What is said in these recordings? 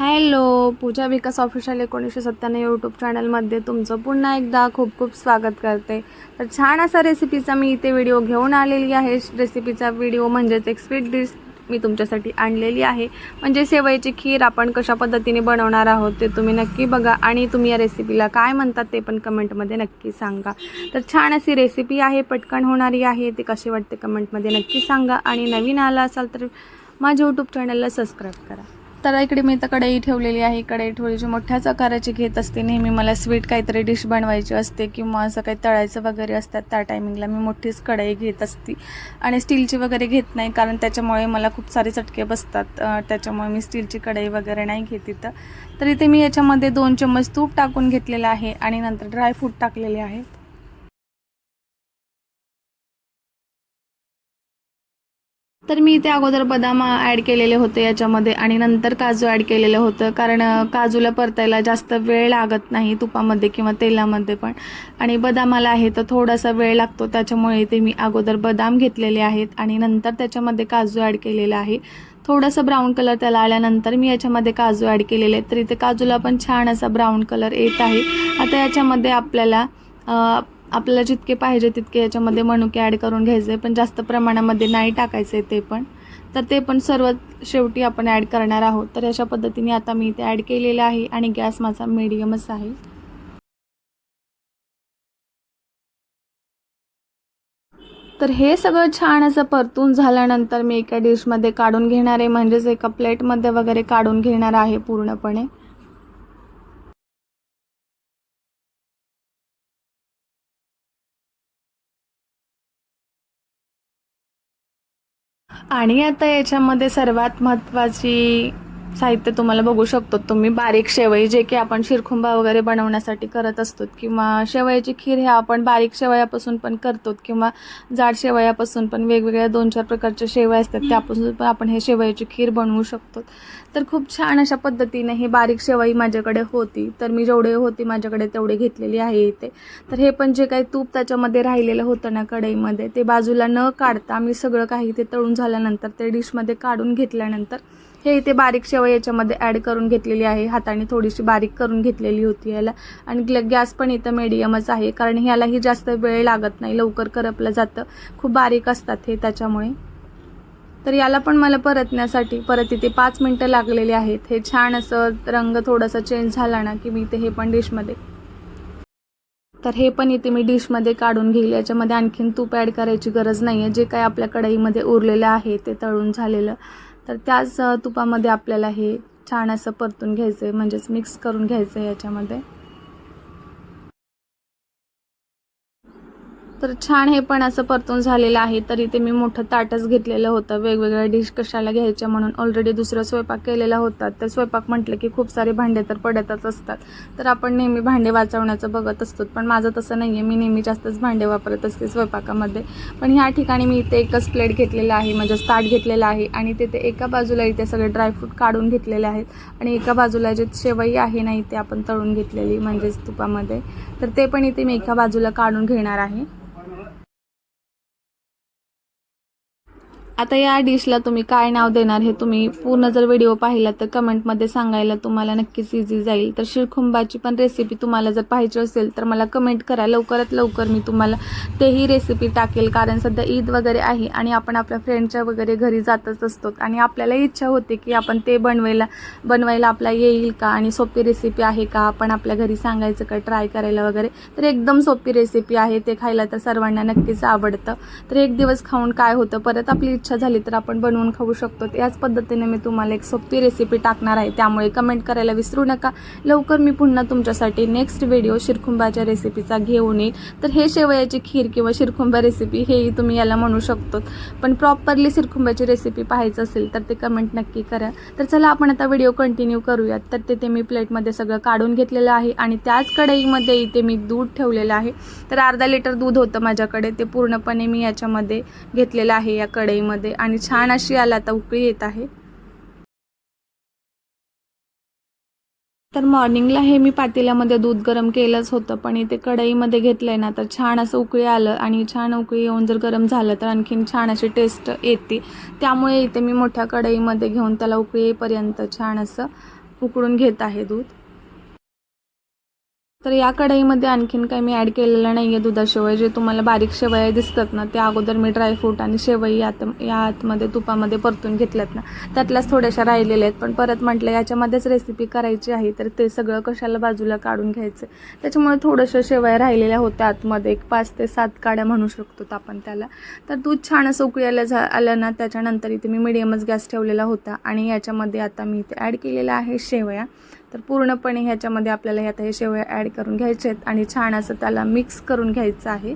Hello पूजा विकास official एकोणीसशे सत्त्याण्णव YouTube चॅनलमध्ये तुमचं पुन्हा एकदा खूप खूप स्वागत करते. तर छान असा रेसिपीचा मी इथे व्हिडिओ घेऊन आलेली आहे. रेसिपीचा व्हिडिओ म्हणजेच एक स्वीट डिश मी तुमच्यासाठी आणलेली आहे. म्हणजे सेवईची खीर आपण कशा पद्धतीने बनवणार आहोत ते तुम्ही नक्की बघा आणि तुम्ही या रेसिपीला काय म्हणतात ते पण कमेंटमध्ये नक्की सांगा. तर छान अशी रेसिपी आहे पटकन होणारी आहे ती कशी वाटते कमेंटमध्ये नक्की सांगा. आणि नवीन आला असाल तर माझ्या यूट्यूब चॅनलला सबस्क्राईब करा. तर इकडे मी तर कढई ठेवलेली आहे. कढई थोडीशी मोठ्याच आकाराची घेत असते. नेहमी मला स्वीट काहीतरी डिश बनवायची असते किंवा असं काही तळायचं वगैरे असतात त्या टायमिंगला मी मोठीच कढई घेत असते. आणि स्टीलची वगैरे घेत नाही कारण त्याच्यामुळे मला खूप सारे चटके बसतात. त्याच्यामुळे मी स्टीलची कढई वगैरे नाही घेत इथं. तर इथे मी याच्यामध्ये दोन चम्मच तूप टाकून घेतलेलं आहे आणि नंतर ड्रायफ्रूट टाकलेले आहेत तर मी इथे अगोदर बदाम ॲड केलेले होते याच्यामध्ये आणि नंतर काजू ॲड केलेलं होतं. कारण काजूला परतायला जास्त वेळ लागत नाही तुपामध्ये किंवा तेलामध्ये पण. आणि बदामाला आहे तर थोडासा वेळ लागतो. त्याच्यामुळे इथे मी अगोदर बदाम घेतलेले आहेत आणि नंतर त्याच्यामध्ये काजू ॲड केलेला आहे. थोडासा ब्राऊन कलर त्याला आल्यानंतर मी याच्यामध्ये काजू ॲड केलेले आहेत. तर इथे काजूला पण छान असा ब्राऊन कलर येत आहे. आता याच्यामध्ये आपल्याला आपल्याला जितके पाहिजे तितके याच्यामध्ये मनुके ॲड करून घ्यायचे पण जास्त प्रमाणामध्ये नाही टाकायचे ते पण. तर ते पण सर्व शेवटी आपण ॲड करणार आहोत. तर अशा पद्धतीने आता मी ते ॲड केलेलं आहे आणि गॅस माझा मिडियमच आहे. तर हे सगळं छान असं परतून झाल्यानंतर मी एका डिशमध्ये काढून घेणार आहे. म्हणजेच एका प्लेटमध्ये वगैरे काढून घेणार आहे पूर्णपणे. आणि आता याच्यामध्ये सर्वात महत्त्वाची साहित्य तुम्हाला बघू शकतो. तुम्ही बारीक शेवई जे की आपण शिरखुंबा वगैरे बनवण्यासाठी करत असतो किंवा शेवयाची खीर हे आपण बारीक शेवयापासून पण करतो किंवा जाड शेवयापासून पण वेगवेगळ्या दोन चार प्रकारच्या शेवया असतात त्यापासून पण आपण हे शेवयाची खीर बनवू शकतो तर खूप छान अशा पद्धतीने ही बारीक शेवई माझ्याकडे होती. तर मी जेवढे होती माझ्याकडे तेवढे घेतलेली आहे इथे. तर हे पण जे काही तूप त्याच्यामध्ये राहिलेलं होतं ना कढईमध्ये ते बाजूला न काढता मी सगळं काही ते तळून झाल्यानंतर ते डिशमध्ये काढून घेतल्यानंतर हे इथे बारीक शेवई याच्यामध्ये ॲड करून घेतलेली आहे. हाताने थोडीशी बारीक करून घेतलेली होती याला आणि ग्ल- गॅस पण इथं मीडियमच आहे. कारण ह्यालाही जास्त वेळ लागत नाही. लवकर करपलं जातं. खूप बारीक असतात हे त्याच्यामुळे. तर याला पण मला परतण्यासाठी परत इथे पाच मिनटं लागलेली आहेत. हे छान असं रंग थोडासा चेंज झाला ना की मी इथे हे पण डिशमध्ये तर हे पण इथे मी डिशमध्ये काढून घेईल. याच्यामध्ये आणखीन तूप ॲड करायची गरज नाही आहे जे काय आपल्या कढईमध्ये उरलेलं आहे ते तळून झालेलं. तर त्याच तुपामध्ये आपल्याला हे छान असं परतून घ्यायचं आहे म्हणजेच मिक्स करून घ्यायचं आहे याच्यामध्ये. तर छान हे पण असं परतून झालेलं आहे. तर इथे मी मोठं ताटच घेतलेलं होतं. वेगवेगळ्या डिश कशाला घ्यायच्या म्हणून ऑलरेडी दुसरा स्वयंपाक केलेला होता. तर स्वयंपाक म्हटलं की खूप सारे भांडे तर पडतच असतात. तर आपण नेहमी भांडे वाचवण्याचं बघत असतो. पण माझं तसं नाही आहे मी नेहमी जास्तच भांडे वापरत असते स्वयंपाकामध्ये. पण ह्या ठिकाणी मी इथे एकच प्लेट घेतलेला आहे. म्हणजेच ताट घेतलेलं आहे. आणि तिथे एका बाजूला इथे सगळे ड्रायफ्रूट काढून घेतलेले आहेत. आणि एका बाजूला जे शेवई आहे ना इथे आपण तळून घेतलेली म्हणजेच तुपामध्ये. तर ते पण इथे मी एका बाजूला काढून घेणार आहे. आता या डिशला तुम्ही काय नाव देणार हे तुम्ही पूर्ण जर व्हिडिओ पाहिला तर कमेंटमध्ये सांगायला तुम्हाला नक्कीच इझी जाईल. तर शिरखुंबाची पण रेसिपी तुम्हाला जर पाहिजे असेल तर मला कमेंट करा. लवकरात लवकर मी तुम्हाला तेही रेसिपी टाकेल. कारण सध्या ईद वगैरे आहे आणि आपण आपल्या फ्रेंडच्या वगैरे घरी जातच असतो. आणि आपल्याला इच्छा होते की आपण ते बनवायला बनवायला आपला येईल का आणि सोपी रेसिपी आहे का? आपण आपल्या घरी सांगायचं का? ट्राय करायला वगैरे. तर एकदम सोपी रेसिपी आहे. ते खायला तर सर्वांना नक्कीच आवडतं. तर एक दिवस खाऊन काय होतं? परत आपली इच्छा झाली तर आपण बनवून खाऊ शकतो. याच पद्धतीने मी तुम्हाला एक सोपी रेसिपी टाकणार आहे. त्यामुळे कमेंट करायला विसरू नका. लवकर मी पुन्हा तुमच्यासाठी नेक्स्ट व्हिडिओ शिरखुंबाच्या रेसिपीचा घेऊन येईल. तर हे शेवयाची खीर किंवा शिरखुंबा रेसिपी हेही तुम्ही याला म्हणू शकतो. पण प्रॉपरली शिरखुंबाची रेसिपी पाहायचं असेल तर ते कमेंट नक्की करा. तर चला आपण आता व्हिडिओ कंटिन्यू करूयात. तर तिथे मी प्लेटमध्ये सगळं काढून घेतलेलं आहे आणि त्याच कढईमध्ये इथे मी दूध ठेवलेलं आहे. तर अर्धा लिटर दूध होतं माझ्याकडे. ते पूर्णपणे मी याच्यामध्ये घेतलेलं आहे या कढईमध्ये. आणि छान अशी याला आता उकळी येत आहे. तर मॉर्निंगला हे मी पातेल्यामध्ये दूध गरम केलंच होतं पण इथे कढईमध्ये घेतलंय ना तर छान असं उकळी आलं आणि छान उकळी येऊन जर गरम झालं तर आणखीन छान अशी टेस्ट येते. त्यामुळे इथे मी मोठ्या कढईमध्ये घेऊन त्याला उकळी येईपर्यंत छान असं उकळून घेत आहे दूध. तर या कढईमध्ये आणखीन काही मी ॲड केलेलं नाही आहे दुधाशिवाय. जे तुम्हाला बारीक शेवया दिसतात ना ते अगोदर मी ड्रायफ्रूट आणि शेवई आत या आतमध्ये तुपामध्ये परतून घेतल्यात ना. त्यातल्याच थोड्याशा राहिलेल्या आहेत. पण परत म्हटलं याच्यामध्येच रेसिपी करायची आहे तर ते सगळं कशाला बाजूला काढून घ्यायचं? त्याच्यामुळे थोडंसं शेवया राहिलेल्या होत्या आतमध्ये. एक पाच ते सात काड्या म्हणू शकतो आपण त्याला. तर दूध छान असं उकळायला झा आलं ना त्याच्यानंतर इथे मी मिडियमच गॅस ठेवलेला होता. आणि याच्यामध्ये आता मी इथे ॲड केलेला आहे शेवया. तर पूर्णपणे ह्याच्यामध्ये आपल्याला ह्यात हे शेवया ॲड करून घ्यायचे आहेत आणि छान असं त्याला मिक्स करून घ्यायचं आहे.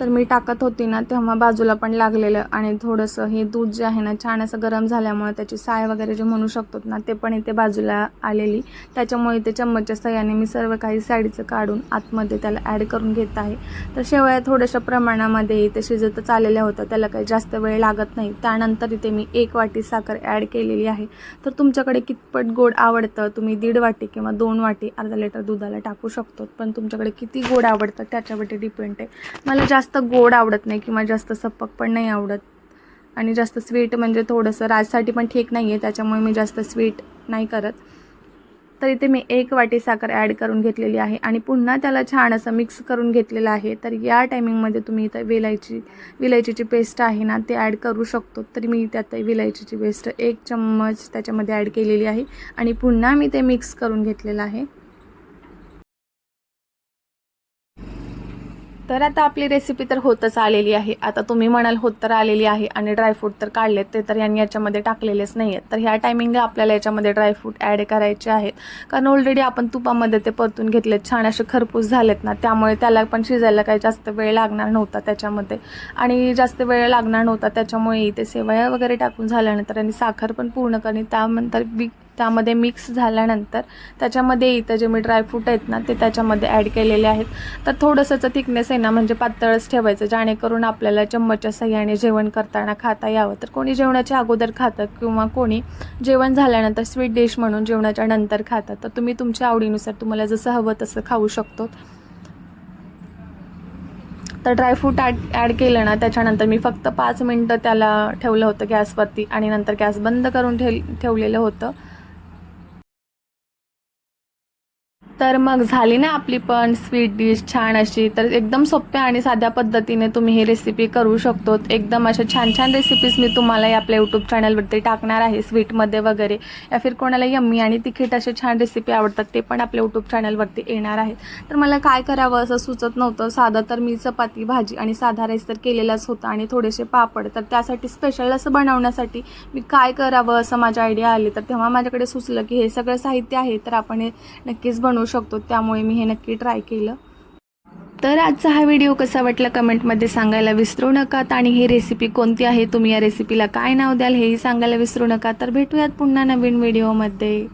तर मी टाकत होती ना तेव्हा बाजूला पण लागलेलं. आणि थोडंसं हे दूध जे आहे ना छान असं गरम झाल्यामुळे त्याची साय वगैरे जे म्हणू शकतो ना ते पण इथे बाजूला आलेली. त्याच्यामुळे इथे चम्मचच्या सहाय्याने मी सर्व काही साडीचं काढून आतमध्ये त्याला ॲड करून घेत आहे. तर शेवया थोड्याशा प्रमाणामध्ये इथे शिजतच आलेल्या होत्या. त्याला काही जास्त वेळ लागत नाही. त्यानंतर इथे मी एक वाटी साखर ॲड केलेली आहे. तर तुमच्याकडे कितपट गोड आवडतं? तुम्ही दीड वाटी किंवा दोन वाटी अर्धा लिटर दुधाला टाकू शकतो. पण तुमच्याकडे किती गोड आवडतं त्याच्यावरती डिपेंड आहे. मला जास्त जास्त गोड आवडत नाही किंवा जास्त सपक पण नाही आवडत. आणि जास्त स्वीट म्हणजे थोडंसं राजसाठी पण ठीक नाही आहे त्याच्यामुळे मी जास्त स्वीट नाही करत. तर इथे मी एक वाटी साखर ॲड करून घेतलेली आहे आणि पुन्हा त्याला छान असं मिक्स करून घेतलेलं आहे. तर या टायमिंगमध्ये तुम्ही इथं विलायची विलायचीची पेस्ट आहे ना ते ॲड करू शकतो. तर मी त्यात विलायचीची पेस्ट एक चम्मच त्याच्यामध्ये ॲड केलेली आहे. आणि पुन्हा मी ते मिक्स करून घेतलेलं आहे. तर आता आपली रेसिपी तर होतच आलेली आहे. आता तुम्ही म्हणाल होत तर आलेली आहे आणि ड्रायफ्रूट तर काढलेत ते तर यांनी याच्यामध्ये टाकलेलेच नाही आहेत तर ह्या टायमिंगला आपल्याला याच्यामध्ये ड्रायफ्रूट ॲड करायचे आहेत. कारण ऑलरेडी आपण तुपामध्ये ते परतून घेतलेत. छान असे खरपूस झालेत ना त्यामुळे त्याला पण शिजायला काही जास्त वेळ लागणार नव्हता त्याच्यामध्ये. आणि जास्त वेळ लागणार नव्हता त्याच्यामुळे इथे सेवया वगैरे टाकून झाल्यानंतर आणि साखर पण पूर्ण करणे त्यानंतर बी त्यामध्ये मिक्स झाल्यानंतर त्याच्यामध्ये इथं जे मी ड्रायफ्रूट आहेत ना ते त्याच्यामध्ये ॲड केलेले आहेत. तर थोडंसंचं थिकनेस आहे ना म्हणजे पातळच ठेवायचं जेणेकरून आपल्याला चम्मचच्या सह्याने जेवण करताना खाता यावं. तर कोणी जेवणाच्या अगोदर खातं किंवा कोणी जेवण झाल्यानंतर स्वीट डिश म्हणून जेवणाच्या नंतर खातं तर तुम्ही तुमच्या आवडीनुसार तुम्हाला जसं हवं तसं खाऊ शकतो. तर ड्रायफ्रूट ॲड ॲड केलं ना त्याच्यानंतर मी फक्त पाच मिनटं त्याला ठेवलं होतं गॅसवरती आणि नंतर गॅस बंद करून ठेव ठेवलेलं होतं. तर मग झाली ना आपली पण स्वीट डिश छान अशी. तर एकदम सोप्या आणि साध्या पद्धतीने तुम्ही ही रेसिपी करू शकतो. एकदम अशा छान छान रेसिपीज मी तुम्हाला या आपल्या यूट्यूब चॅनलवरती टाकणार आहे स्वीटमध्ये वगैरे. या फिर कोणाला यम्मी आणि तिखट असे छान रेसिपी आवडतात ते पण आपल्या यूट्यूब चॅनलवरती येणार आहेत. तर मला काय करावं असं सुचत नव्हतं. साधं तर मी चपाती भाजी आणि साधा राईस तर केलेलाच होता आणि थोडेसे पापड. तर त्यासाठी स्पेशल असं बनवण्यासाठी मी काय करावं असं माझ्या आयडिया आली. तर तेव्हा माझ्याकडे सुचलं की हे सगळं साहित्य आहे तर आपण हे नक्कीच बनवू शकतो त्यामुळे मी हे नक्की ट्राय केलं. तर आजचा हा व्हिडिओ कसा वाटला कमेंटमध्ये सांगायला विसरू नका. आणि ही रेसिपी कोणती आहे तुम्ही या रेसिपीला काय नाव द्याल हेही सांगायला विसरू नका. तर भेटूयात पुन्हा नवीन व्हिडिओमध्ये